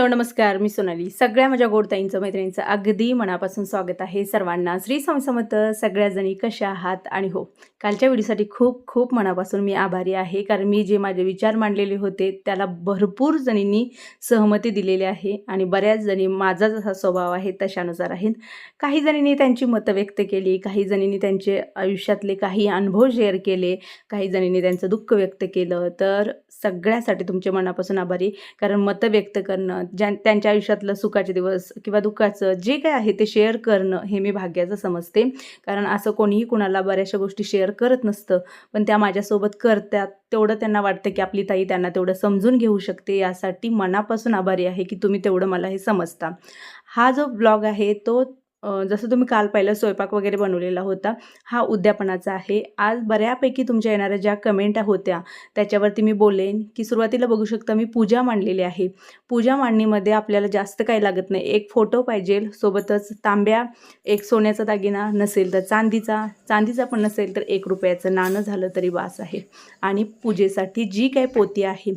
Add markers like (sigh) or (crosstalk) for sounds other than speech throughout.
Hello नमस्कार. मी सोनाली. सगळ्या माझ्या गोडताईंचं मैत्रिणींचं अगदी मनापासून स्वागत आहे सर्वांना. श्री स्वामी समर्थ सगळ्याजणी कशा आहात? आणि हो कालच्या व्हिडिओसाठी खूप खूप मनापासून मी आभारी आहे कारण मी जे माझे विचार मांडलेले होते त्याला भरपूर जणींनी सहमती दिलेली आहे आणि बऱ्याच जणी माझा जसा स्वभाव आहे तशानुसार आहेत. काही जणींनी त्यांची मतं व्यक्त केली काही जणींनी त्यांचे आयुष्यातले काही अनुभव शेअर केले काही जणींनी त्यांचं दुःख व्यक्त केलं. तर सगळ्यासाठी तुमचे मनापासून आभारी कारण मतं व्यक्त करणं ज्या त्यांच्या आयुष्यातलं सुखाचे दिवस किंवा दुःखाचं जे काय आहे ते शेअर करणं हे मी भाग्याचं समजते. कारण असं कोणीही कुणाला बऱ्याचशा गोष्टी शेअर करत नसतं. पण त्या माझ्यासोबत करतात. तेवढं त्यांना वाटतं की आपली ताई त्यांना तेवढं समजून घेऊ शकते. यासाठी मनापासून आभारी आहे की तुम्ही तेवढं मला हे समजता. हा जो ब्लॉग आहे तो जसं तुम्ही काल पहिला स्वयंपाक वगैरे बनवलेला होता हा उद्यापनाचा आहे. आज बऱ्यापैकी तुमच्या येणाऱ्या ज्या कमेंट होत्या त्याच्यावरती मी बोलेन की सुरुवातीला बघू शकता मी पूजा मांडलेली आहे. पूजा मांडणीमध्ये आपल्याला जास्त काही लागत नाही. एक फोटो पाहिजे सोबतच तांब्या एक सोन्याचा दागिना नसेल तर चांदीचा चांदीचा पण नसेल तर एक रुपयाचं नाणं झालं तरी वास आहे. आणि पूजेसाठी जी काही पोती आहे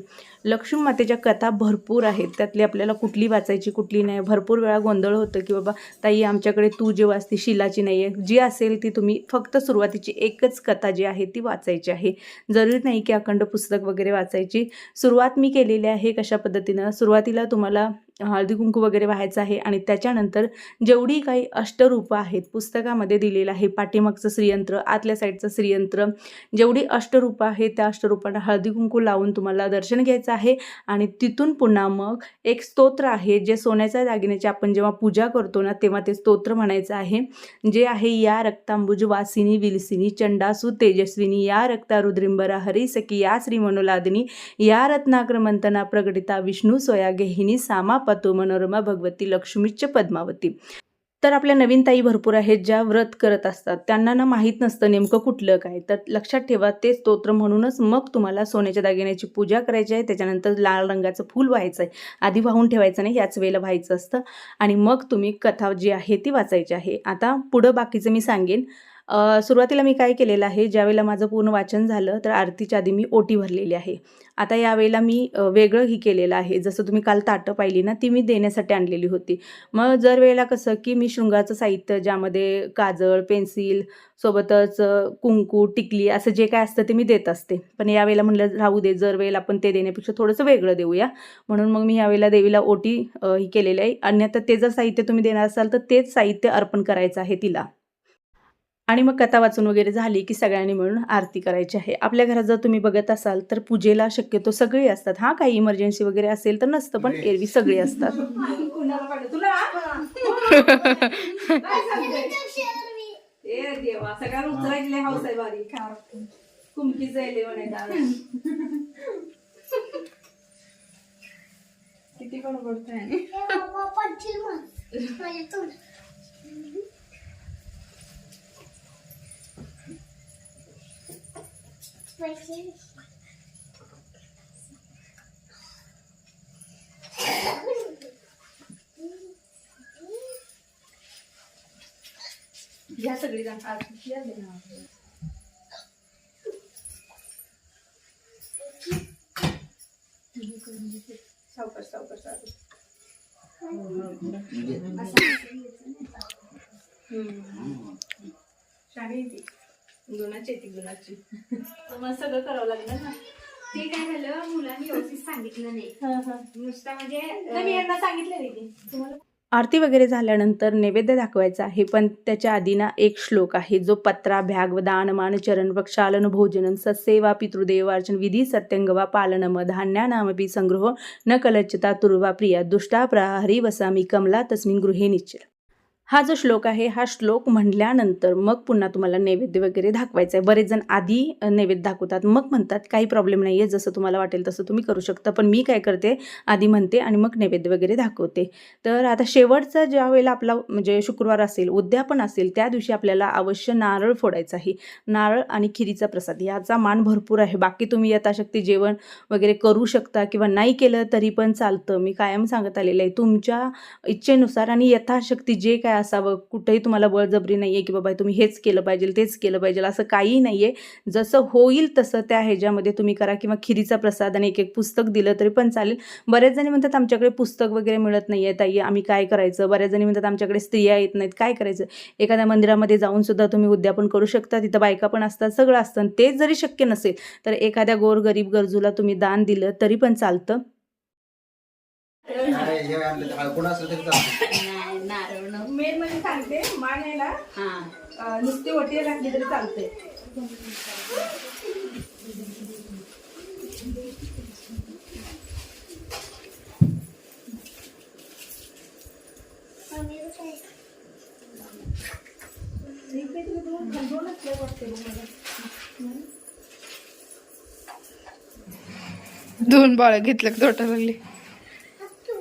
लक्ष्मी मातेच्या कथा भरपूर आहेत. त्यातली आपल्याला कुठली वाचायची कुठली नाही. भरपूर वेळा गोंधळ होतं की बाबा ताई आमच्याकडे तू जे वाचती शिलाची नाही आहे जी असेल ती तुम्ही फक्त सुरुवातीची एकच कथा जी आहे ती वाचायची आहे. जरूरी नाही की अखंड पुस्तक वगैरे वाचायची. सुरुवात मी केलेली आहे कशा पद्धतीनं? सुरुवातीला तुम्हाला हळदी कुंकू वगैरे व्हायचं आहे आणि त्याच्यानंतर जेवढी काही अष्टरूपं आहेत पुस्तकामध्ये दिलेलं आहे पाठीमागचं श्रीयंत्र आतल्या साईडचं श्रीयंत्र जेवढी अष्टरूपं आहेत त्या अष्टरूपांना हळदी कुंकू लावून तुम्हाला दर्शन घ्यायचं आहे. आणि तिथून पुन्हा मग एक स्तोत्र आहे जे सोन्याच्या दागिन्याची आपण जेव्हा पूजा करतो ना तेव्हा ते स्तोत्र म्हणायचं आहे जे आहे या रक्तांबुज वासिनी विलसिनी चंडासु तेजस्विनी या रक्ता रुद्रिंबरा हरी सखी या श्री मनोलादिनी या रत्नाक्रमंतना प्रगटिता विष्णू सोया गेहिनी सामा पतो मनोरमा भगवती लक्ष्मीच पद्मावती. तर आपल्या नवीन ताई भरपूर आहेत ज्या व्रत करत असतात. त्यांना ना माहीत नसतं नेमकं कुठलं काय. तर लक्षात ठेवा ते स्तोत्र म्हणूनच मग तुम्हाला सोन्याच्या दागिन्याची पूजा करायची आहे. त्याच्यानंतर लाल रंगाचं फूल व्हायचं आहे आधी वाहून ठेवायचं नाही याच वेळेला व्हायचं असतं. आणि मग तुम्ही कथा जी आहे ती वाचायची आहे. आता पुढं बाकीचं मी सांगेन. सुरुवातीला मी काय केलेलं आहे ज्यावेळेला माझं पूर्ण वाचन झालं तर आरतीच्या आधी मी ओटी भरलेली आहे. आता यावेळेला मी वेगळं वेगळंही केलेलं आहे. जसं तुम्ही काल ताटं पाहिली ना ती मी देण्यासाठी आणलेली होती. मग जर वेळेला कसं की मी शृंगाचं साहित्य ज्यामध्ये काजळ पेन्सिल सोबतच कुंकू टिकली असं जे काय असतं ते मी देत असते. पण यावेळेला म्हणलं राहू दे जर वेळेला आपण ते देण्यापेक्षा थोडंसं वेगळं देऊया. म्हणून मग मी यावेळेला देवीला ओटी ही केलेली आहे. अन्यथा ते जर साहित्य तुम्ही देणार असाल तर तेच साहित्य अर्पण करायचं आहे तिला. आणि मग कथा वाचून वगैरे झाली की सगळ्यांनी मिळून आरती करायची आहे. आपल्या घरात जर तुम्ही बघत असाल तर पूजेला शक्यतो सगळे असतात. हां काही इमर्जन्सी वगैरे असेल तर नसतं पण एरवी सगळे असतात. ए कोण बोलतोय ह्या सगळी जण आरती या दे ना. सावकाश सावकाश सावकाश शाळी आहे ती गुणाची आहे ती गुणाची (laughs) मग सगळं करावं लागलं ना? ते काय झालं मुलांनी व्यवस्थित सांगितलं नाही. नुसतं म्हणजे नाही, मी यांना सांगितलं की तुम्हाला? आरती वगैरे झाल्यानंतर नैवेद्य दाखवायचा आहे पण त्याच्या आधी ना एक श्लोक आहे जो पत्रा भ्याग दान मान चरण वक्षालन भोजनम सत्सेवा पितृदेवार्चन विधी सत्यंगवा पालनम धान्यानामपि संग्रह न कलच्यता तुर्वा प्रिया दुष्टा प्रहरी वसामी कमला तस्मिन गृहे निश्चल। हा जो श्लोक आहे हा श्लोक म्हटल्यानंतर मग पुन्हा तुम्हाला नैवेद्य वगैरे दाखवायचं आहे बरेच जण आधी नैवेद्य दाखवतात. मग म्हणतात काही प्रॉब्लेम नाही आहे जसं तुम्हाला वाटेल तसं तुम्ही करू शकता. पण मी काय करते आधी म्हणते आणि मग नैवेद्य वगैरे दाखवते. तर आता शेवटचा ज्या वेळेला आपला म्हणजे शुक्रवार असेल उद्यापन असेल त्या दिवशी आपल्याला अवश्य नारळ फोडायचं आहे. नारळ आणि खिरीचा प्रसाद याचा मान भरपूर आहे. बाकी तुम्ही यथाशक्ती जेवण वगैरे करू शकता किंवा नाही केलं तरी पण चालतं. मी कायम सांगत आलेलं आहे तुमच्या इच्छेनुसार आणि यथाशक्ती जे काय असावं कुठेही तुम्हाला बळजबरी नाही आहे की बाबा तुम्ही हेच केलं पाहिजे तेच केलं पाहिजे असं काहीही नाही आहे जसं होईल तसं त्या ह्याच्यामध्ये तुम्ही करा किंवा खिरीचा प्रसाद आणि एक एक पुस्तक दिलं तरी पण चालेल. बऱ्याच जणी म्हणतात आमच्याकडे पुस्तक वगैरे मिळत नाही आहे ताई आम्ही काय करायचं? बऱ्याच जणी म्हणतात आमच्याकडे स्त्रिया येत नाहीत काय करायचं? एखाद्या मंदिरामध्ये जाऊन सुद्धा तुम्ही उद्यापन करू शकता तिथं बायका पण असतात सगळं असतं. आणि तेच जरी शक्य नसेल तर एखाद्या गोर गरीब गरजूला तुम्ही दान दिलं तरी पण चालतं नाही, हे आणलं तर कोण असलं तरी चालतं. नाही नारळ नको. मेन म्हणजे सांगते मानेला हा. नुसती वटी घातली तरी चालते दोन बाळ घेतलं की तोटा लागली?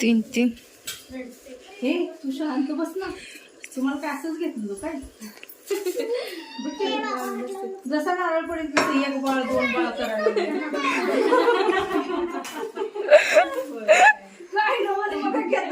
तीन तीन. हे तू शांत बस ना. तुम्हाला काय असंच घेतलं काय? जसा नारळ पडेल तसं एक बाळ दोन बाळ करायला (laughs) काय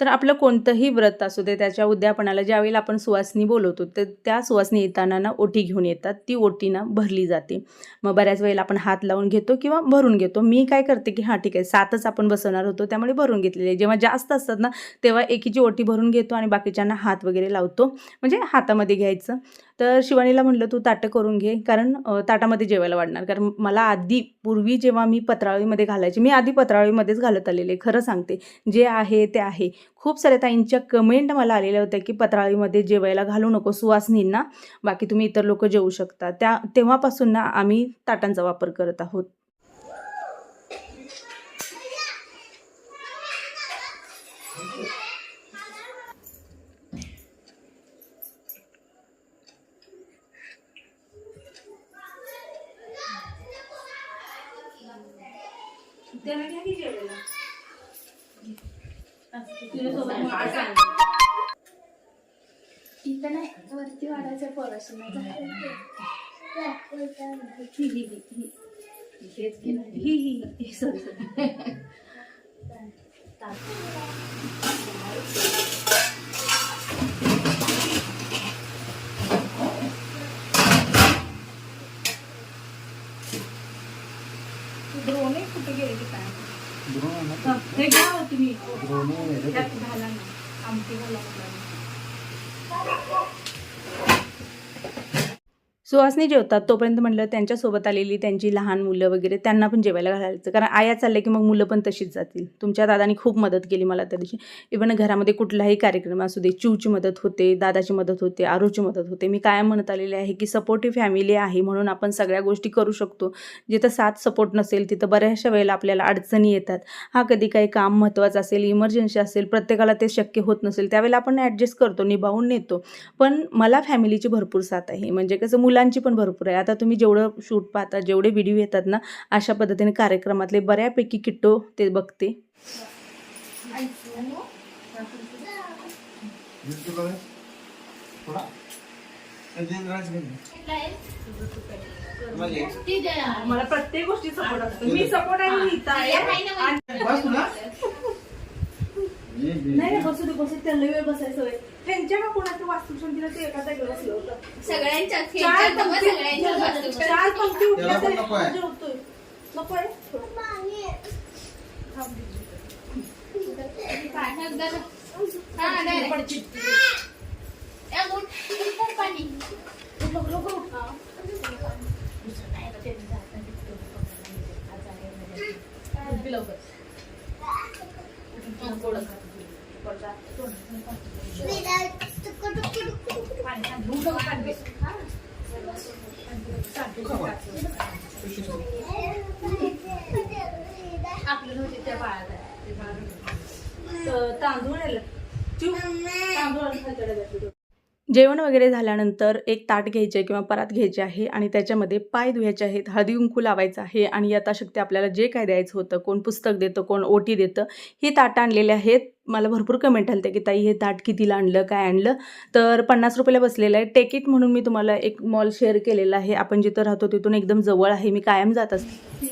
तर आपलं कोणतंही व्रत असू दे त्याच्या उद्यापनाला ज्यावेळेला आपण सुवासनी बोलवतो तर त्या सुवासनी येताना ना ओटी घेऊन येतात. ती ओटी ना भरली जाते. मग बऱ्याच वेळेला आपण हात लावून घेतो किंवा भरून घेतो. मी काय करते की हां ठीक आहे सातच आपण बसवणार होतो त्यामुळे भरून घेतलेले. आहे. जेव्हा जास्त असतात ना तेव्हा एकीची ओटी भरून घेतो आणि बाकीच्यांना हात वगैरे लावतो. म्हणजे हातामध्ये घ्यायचं. तर शिवानीला म्हटलं तू ताटं करून घे कारण ताटामध्ये जेवायला वाढणार. कारण मला आधी पूर्वी जेव्हा मी पत्रावळीमध्ये घालायचे मी आधी पत्रावळीमध्येच घालत आलेले खरं सांगते. जे आहे ते आहे. खूप साऱ्या ताईंच्या कमेंट मला आलेल्या होत्या की पत्रावळीमध्ये जेवायला घालू नको सुवासनींना बाकी तुम्ही इतर लोक जेवू शकता. त्या तेव्हापासून ना आम्ही ताटांचा वापर करत आहोत. द्रोणे कुठे गेले काय हे घ्या हो तुम्ही घाला ना आमटी घाला सुहासनी जेवतात तोपर्यंत म्हटलं त्यांच्यासोबत आलेली त्यांची लहान मुलं वगैरे त्यांना पण जेवायला घालायचं. कारण आया चालल्या की मग मुलं पण तशीच जातील. तुमच्या दादानी खूप मदत केली मला त्या दिवशी. इव्हन घरामध्ये कुठलाही कार्यक्रम असू दे चिवची मदत होते दादाची मदत होते आरूची मदत होते. मी कायम म्हणत आलेले आहे की सपोर्टिव्ह फॅमिली आहे म्हणून आपण सगळ्या गोष्टी करू शकतो. जिथं साथ सपोर्ट नसेल तिथं बऱ्याचशा वेळेला आपल्याला अडचणी येतात. हा कधी काही काम महत्त्वाचं असेल इमर्जन्सी असेल प्रत्येकाला ते शक्य होत नसेल त्यावेळेला आपण ॲडजस्ट करतो निभावून नेतो. पण मला फॅमिलीची भरपूर साथ आहे. म्हणजे कसं मुलांची पण भरपूर आहे. आता तुम्ही जेवढं शूट पाहता जेवढे व्हिडिओ येतात ना अशा पद्धतीने कार्यक्रमातले बऱ्यापैकी किट्टो ते बघते? मला प्रत्येक गोष्टी सपोर्ट असतो मी सपोर्ट आहे नाही ये. बसू दे बसू दे, त्यांना वेळ बसायचं होय त्यांच्या का कोणाचं वास्तुशांतीला ते एका जागेवर बसलं होतं सगळ्यांच्या चार सगळ्यांच्या वास्तू. चार पंक्ती उठल्या पण तरी नको आहे. जेवतोय. नको आहे? पाण्यात जरा- हा, नाही, नाही. या गुड. इथं पाणी. आपलं नव्हते त्या बाळाला तांदूळ तांदूळ जेवण वगैरे झाल्यानंतर एक ताट घ्यायचे आहे किंवा परात घ्यायचे आहे आणि त्याच्यामध्ये पाय धुवायचे आहेत हळदी कुंकू लावायचं आहे आणि यथाशक्ती आपल्याला जे काय द्यायचं होतं कोण पुस्तक देतं कोण ओटी देतं ही ताटं आणलेली आहेत. मला भरपूर कमेंट आले की ताई हे ताट कितीला आणलं काय आणलं? तर पन्नास रुपयाला बसलेलं आहे. टेकिट म्हणून मी तुम्हाला एक मॉल शेअर केलेला आहे. आपण जिथं राहतो तिथून एकदम जवळ आहे. मी कायम जात असते.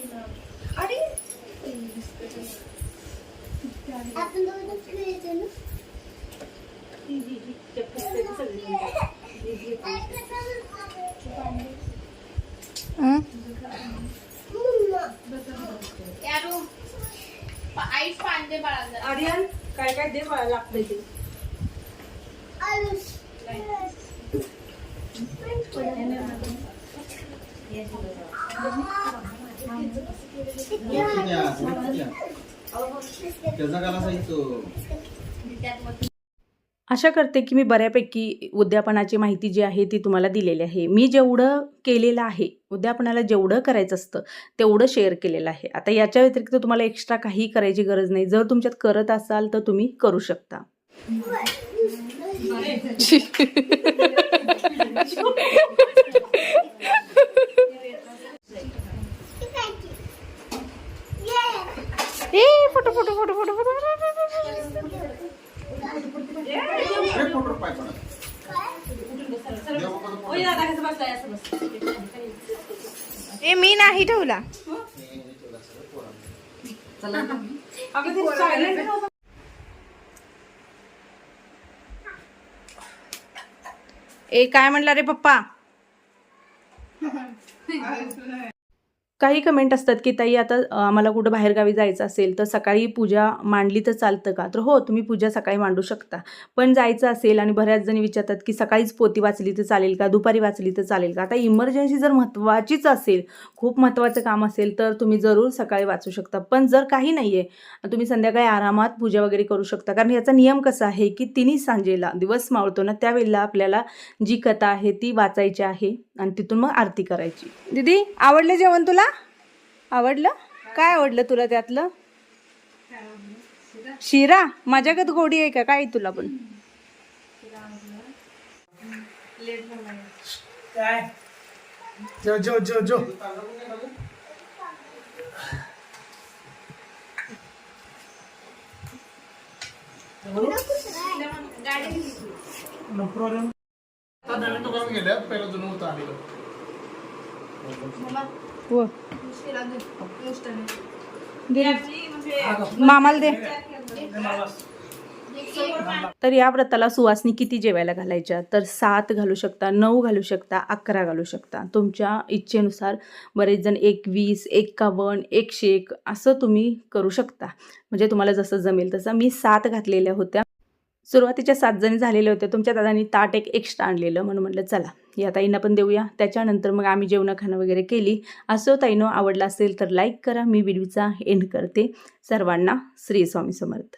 बाळाला आर्यन काय काय दे लागतं ते. त्याचा काला सांगितलं आशा करते की मी बऱ्यापैकी उद्यापनाची माहिती जी आहे ती तुम्हाला दिलेली आहे. मी जेवढं केलेलं आहे उद्यापनाला जेवढं करायचं असतं तेवढं शेअर केलेलं आहे. आता याच्या व्यतिरिक्त तुम्हाला एक्स्ट्रा काही करायची गरज नाही. जर तुमच्यात करत असाल तर तुम्ही करू शकता. (laughs) (laughs) ए काय म्हणला रे पप्पा? काही कमेंट असतात की ताई आता आम्हाला कुठं बाहेरगावी जायचं असेल तर सकाळी पूजा मांडली तर चालतं का? तर हो तुम्ही पूजा सकाळी मांडू शकता. पण जायचं असेल आणि बऱ्याच जणी विचारतात की सकाळीच पोती वाचली तर चालेल का? दुपारी वाचली तर चालेल का? आता इमर्जन्सी जर महत्त्वाचीच असेल खूप महत्त्वाचं काम असेल तर तुम्ही जरूर सकाळी वाचू शकता. पण जर काही नाही आहे तुम्ही संध्याकाळी आरामात पूजा वगैरे करू शकता. कारण याचा नियम कसा आहे की तिन्ही सांजेला दिवस मावळतो ना त्यावेळेला आपल्याला जी कथा आहे ती वाचायची आहे आणि तिथून मग आरती करायची. दीदी आवडलं जेवण तुला? आवडलं? काय आवडलं तुला त्यातलं? शिरा? माझ्याकडे गोडी आहे का? काय तुला पण? काय? जो जो जो जो. नवीन दुकान गेल्या पहिलं जुनं होतं आलेलं. हो मामाला दे। तर या व्रताला सुवासनी किती जेवायला घालायच्या? तर सात घालू शकता नऊ घालू शकता अकरा घालू शकता. तुमच्या इच्छेनुसार बरेच जण एकवीस एक्कावन्न एकशे एक असं तुम्ही करू शकता. म्हणजे तुम्हाला जसं जमेल तसं मी सात घातलेल्या होत्या. सुरुवातीच्या सात जणी झालेल्या होत्या तुमच्या दादांनी ताट एक एक्स्ट्रा आणलेलं म्हणून म्हटलं चला या ताईंना पण देऊया. त्याच्यानंतर मग आम्ही जेवणं खाणं वगैरे केली. असं ताईनो आवडलं असेल तर लाईक करा. मी व्हिडिओचा एंड करते. सर्वांना श्री स्वामी समर्थ.